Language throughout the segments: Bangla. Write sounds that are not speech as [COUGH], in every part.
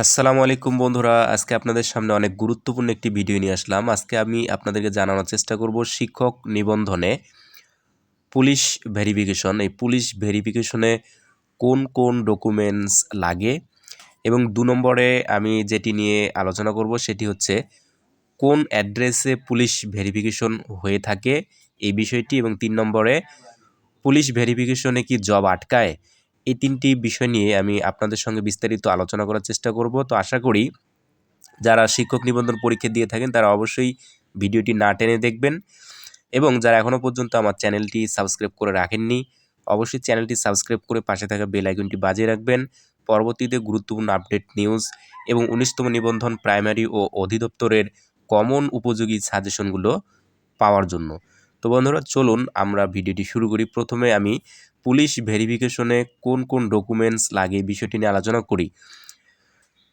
আসসালামু আলাইকুম বন্ধুরা, আজকে আপনাদের সামনে অনেক গুরুত্বপূর্ণ একটি ভিডিও নিয়ে আসলাম। আজকে আমি আপনাদেরকে জানানোর চেষ্টা করব শিক্ষক নিবন্ধনে পুলিশ ভেরিফিকেশন। এই পুলিশ ভেরিফিকেশনে কোন কোন ডকুমেন্টস লাগে এবং দু নম্বরে আমি যেটি নিয়ে আলোচনা করব সেটি হচ্ছে কোন অ্যাড্রেসে পুলিশ ভেরিফিকেশন হয়ে থাকে এই বিষয়টি এবং তিন নম্বরে পুলিশ ভেরিফিকেশনে কি জব আটকায় এই তিনটি বিষয় নিয়ে আমি আপনাদের সঙ্গে বিস্তারিত আলোচনা করার চেষ্টা করব। তো আশা করি যারা শিক্ষক নিবন্ধন পরীক্ষা দিয়ে থাকেন, তারা অবশ্যই ভিডিওটি না টেনে দেখবেন এবং যারা এখনও পর্যন্ত আমার চ্যানেলটি সাবস্ক্রাইব করে রাখেননি, অবশ্যই চ্যানেলটি সাবস্ক্রাইব করে পাশে থাকা বেল আইকনটি বাজিয়ে রাখবেন। পরবর্তীতে গুরুত্বপূর্ণ আপডেট নিউজ এবং উনিশতম নিবন্ধন প্রাইমারি ও অধিদপ্তরের কমন উপযোগী সাজেশনগুলো পাওয়ার জন্য। তো বন্ধুরা, চলুন আমরা ভিডিওটি শুরু করি। প্রথমে আমি পুলিশ ভেরিফিকেশনে কোন কোন ডকুমেন্টস লাগে বিষয়টি নিয়ে আলোচনা করি।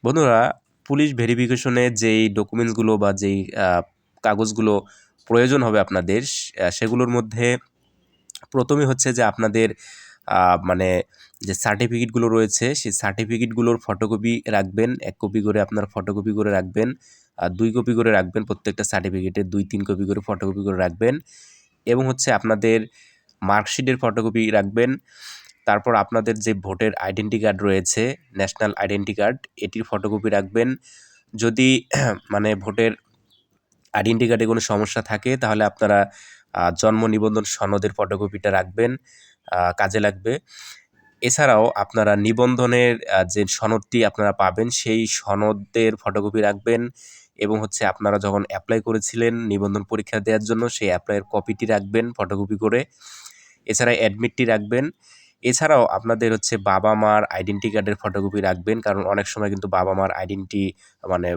বন্ধুরা, পুলিশ ভেরিফিকেশনে যেই ডকুমেন্টসগুলো বা যেই কাগজগুলো প্রয়োজন হবে আপনাদের সেগুলোর মধ্যে প্রথমে হচ্ছে যে আপনাদের মানে যে সার্টিফিকেটগুলো রয়েছে, সেই সার্টিফিকেটগুলোর ফটোকপি রাখবেন, এক কপি করে আপনার ফটোকপি করে রাখবেন আর দুই কপি করে রাখবেন, প্রত্যেকটা সার্টিফিকেটে দুই, তিন কপি করে ফটোকপি করে রাখবেন এবং হচ্ছে আপনাদের মার্কশিটের ফটোকপি রাখবেন। তারপর আপনাদের যে ভোটের আইডেন্টি কার্ড রয়েছে, ন্যাশনাল আইডেন্টি কার্ড, এটির ফটোকপি রাখবেন। যদি [CLEARS THROAT] মানে ভোটের আইডেন্টি কার্ডে কোনো সমস্যা থাকে, তাহলে আপনারা জন্ম নিবন্ধন সনদের ফটোকপিটা রাখবেন কাজে লাগবে। এছাড়াও আপনারা নিবন্ধনের যে সনদটি আপনারা পাবেন, সেই সনদের ফটোকপি রাখবেন এবং হচ্ছে আপনারা যখন অ্যাপ্লাই করেছিলেন নিবন্ধন পরীক্ষা দেওয়ার জন্য, সেই অ্যাপ্লাইয়ের কপিটি রাখবেন ফটোকপি করে। এছাড়া অ্যাডমিটটি রাখবেন। এছাড়াও আপনাদের হচ্ছে বাবা মার আইডেন্টি কার্ডের ফটোকপি রাখবেন, কারণ অনেক সময় কিন্তু বাবা মার আইডেন্টি মানে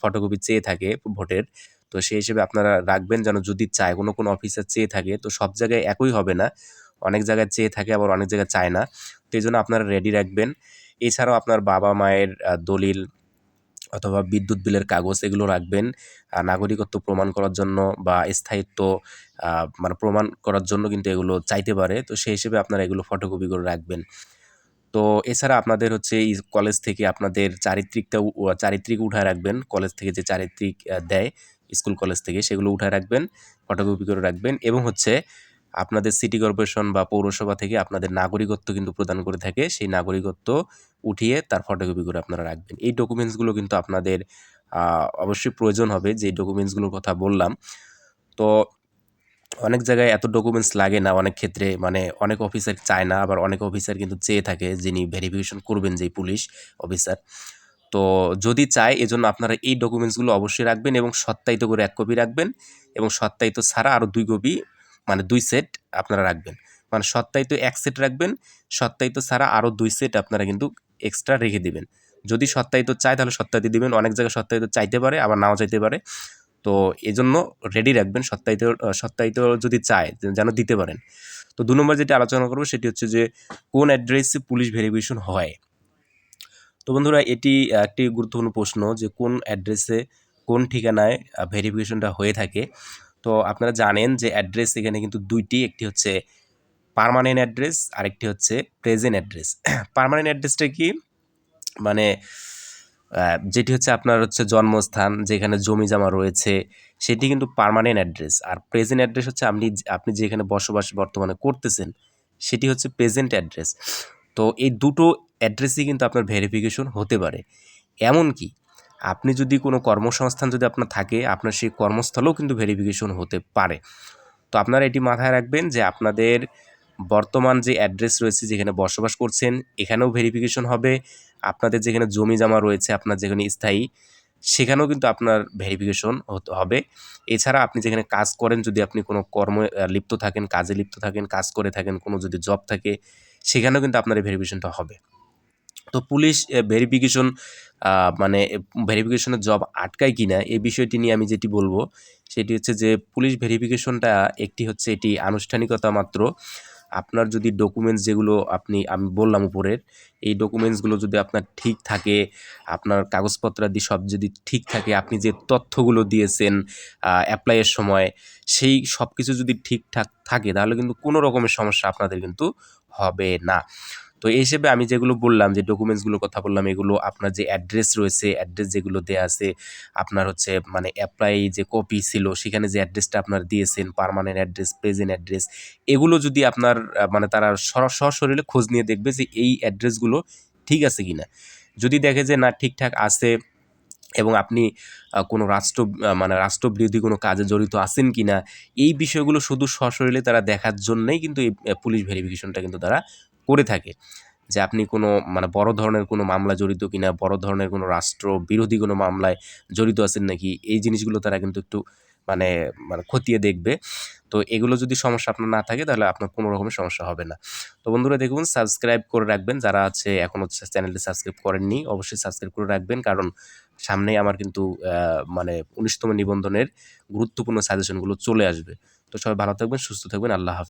ফটোকপি চেয়ে থাকে ভোটের। তো সেই হিসেবে আপনারা রাখবেন যেন যদি চায়, কোনো কোনো অফিসার চেয়ে থাকে, তো সব জায়গায় একই হবে না। অনেক জায়গায় চেয়ে থাকে, আবার অনেক জায়গায় চায় না। তো এই জন্য আপনারা রেডি রাখবেন। এছাড়াও আপনার বাবা মায়ের দলিল অথবা বিদ্যুৎ বিলের কাগজ এগুলো রাখবেন। নাগরিকত্ব প্রমাণ করার জন্য বা স্থায়িত্ব মানে প্রমাণ করার জন্য কিন্তু এগুলো চাইতে পারে। তো সেই হিসেবে আপনারা এগুলো ফটোকপি করে রাখবেন। তো এছাড়া আপনাদের হচ্ছে এই কলেজ থেকে আপনাদের চারিত্রিকটা চারিত্রিক উঠায় রাখবেন। কলেজ থেকে যে চারিত্রিক দেয় স্কুল কলেজ থেকে সেগুলো উঠায় রাখবেন ফটোকপি করে রাখবেন এবং হচ্ছে আপনাদের সিটি কর্পোরেশন বা পৌরসভা থেকে আপনাদের নাগরিকত্ব কিন্তু প্রদান করে থাকে। সেই নাগরিকত্ব উঠিয়ে তার ফটোকপি করে আপনারা রাখবেন। এই ডকুমেন্টসগুলো কিন্তু আপনাদের অবশ্যই প্রয়োজন হবে যে ডকুমেন্টসগুলোর কথা বললাম। তো অনেক জায়গায় এত ডকুমেন্টস লাগে না। অনেক ক্ষেত্রে মানে অনেক অফিসার চায় না, আবার অনেক অফিসার কিন্তু চেয়ে থাকে যিনি ভেরিফিকেশন করবেন যেই পুলিশ অফিসার তো যদি চায়, এজন্য আপনারা এই ডকুমেন্টসগুলো অবশ্যই রাখবেন এবং সত্যায়িত করে এক কপি রাখবেন এবং সত্যায়িত ছাড়া আরও দুই কপি মানে দুই সেট আপনারা রাখবেন। মানে সত্যায়িত এক সেট রাখবেন সত্যায়িত ছাড়া আরও দুই সেট আপনারা কিন্তু এক্সট্রা রেখে দিবেন। যদি সত্যায়িত চায় তাহলে সত্যায়িত দিবেন, অনেক জায়গায় সত্যায়িত চাইতে পারে, আবার নাও চাইতে পারে। তো এজন্য রেডি রাখবেন সত্যায়িত সত্যায়িত যদি চায় যেন দিতে পারেন। তো দু নম্বর যেটি আলোচনা করব সেটি হচ্ছে যে, কোন অ্যাড্রেসে পুলিশ ভেরিফিকেশন হয়? তো বন্ধুরা, এটি একটি গুরুত্বপূর্ণ প্রশ্ন যে কোন অ্যাড্রেসে কোন ঠিকানায় ভেরিফিকেশনটা হয়ে থাকে। তো আপনারা জানেন যে অ্যাড্রেস এখানে কিন্তু দুইটি, একটি হচ্ছে পারমানেন্ট অ্যাড্রেস আরেকটি হচ্ছে প্রেজেন্ট অ্যাড্রেস পারমানেন্ট অ্যাড্রেসটা কি? মানে যেটি হচ্ছে আপনার হচ্ছে জন্মস্থান, যেখানে জমি জমা রয়েছে, সেটি কিন্তু পারমানেন্ট অ্যাড্রেস আর প্রেজেন্ট অ্যাড্রেস হচ্ছে আপনি আপনি যেখানে বসবাস বর্তমানে করতেছেন, সেটি হচ্ছে প্রেজেন্ট অ্যাড্রেস তো এই দুটো অ্যাড্রেসই কিন্তু আপনার ভেরিফিকেশন হতে পারে। এমনকি আপনি যদি কোনো কর্মসংস্থান যদি আপনার থাকে, আপনার সেই কর্মস্থলেও কিন্তু ভেরিফিকেশন হতে পারে। তো আপনারা এটি মাথায় রাখবেন যে আপনাদের বর্তমান যে অ্যাড্রেস রয়েছে যেখানে বসবাস করছেন, এখানেও ভেরিফিকেশন হবে। আপনাদের যেখানে জমি জমা রয়েছে, আপনার যেখানে স্থায়ী, সেখানেও কিন্তু আপনার ভেরিফিকেশন হতে, হবে। এছাড়া আপনি যেখানে কাজ করেন, যদি আপনি কোনো কর্ম লিপ্ত থাকেন, কাজে লিপ্ত থাকেন, কাজ করে থাকেন, কোনো যদি জব থাকে, সেখানেও কিন্তু আপনার এই ভেরিফিকেশনটা হবে। তো পুলিশ ভেরিফিকেশন মানে ভেরিফিকেশনের জব আটকায় কি না এই বিষয়টি নিয়ে আমি যেটি বলব, সেটি হচ্ছে যে পুলিশ ভেরিফিকেশনটা একটি হচ্ছে এটি আনুষ্ঠানিকতা মাত্র। আপনার যদি ডকুমেন্টস যেগুলো আপনি, আমি বললাম উপরের, এই ডকুমেন্টসগুলো যদি আপনার ঠিক থাকে, আপনার কাগজপত্র কাগজপত্রাদি সব যদি ঠিক থাকে, আপনি যে তথ্যগুলো দিয়েছেন অ্যাপ্লাইয়ের সময়, সেই সব কিছু যদি ঠিকঠাক থাকে, তাহলে কিন্তু কোনো রকমের সমস্যা আপনাদের কিন্তু হবে না। তো এই হিসেবে আমি যেগুলো বললাম, যে ডকুমেন্টসগুলোর কথা বললাম, এগুলো আপনার যে অ্যাড্রেস রয়েছে অ্যাড্রেস যেগুলো দেওয়া আছে, আপনার হচ্ছে মানে অ্যাপ্লাই যে কপি ছিল, সেখানে যে অ্যাড্রেসটা আপনার দিয়েছেন পার্মানেন্ট অ্যাড্রেস প্রেজেন্ট অ্যাড্রেস এগুলো যদি আপনার মানে তারা সশরীরে খোঁজ নিয়ে দেখবে যে এই অ্যাড্রেসগুলো ঠিক আছে কিনা। যদি দেখে যে না ঠিকঠাক আছে এবং আপনি কোনো রাষ্ট্র মানে রাষ্ট্রবিরোধী কোনো কাজে জড়িত আছেন কি না এই বিষয়গুলো শুধু সশরীরে তারা দেখার জন্যই কিন্তু এই পুলিশ ভেরিফিকেশনটা কিন্তু তারা করে থাকে যে আপনি কোনো মানে বড় ধরনের কোনো মামলা জড়িত কিনা, বড় ধরনের কোনো রাষ্ট্র বিরোধী কোনো মামলায় জড়িত আছেন নাকি, এই জিনিসগুলো তারা কিন্তু একটু মানে মানে খতিয়ে দেখবে। তো এগুলো যদি সমস্যা আপনার না থাকে তাহলে আপনার কোনো রকমের সমস্যা হবে না। তো বন্ধুরা দেখুন সাবস্ক্রাইব করে রাখবেন। যারা আছে এখনও চ্যানেলটি সাবস্ক্রাইব করেননি, অবশ্যই সাবস্ক্রাইব করে রাখবেন। কারণ সামনেই আমার কিন্তু মানে উনিশতম নিবন্ধনের গুরুত্বপূর্ণ সাজেশনগুলো চলে আসবে। তো সবাই ভালো থাকবেন, সুস্থ থাকবেন। আল্লাহ হাফিজ।